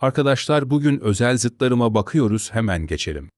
Arkadaşlar bugün özel zıtlarıma bakıyoruz hemen geçelim.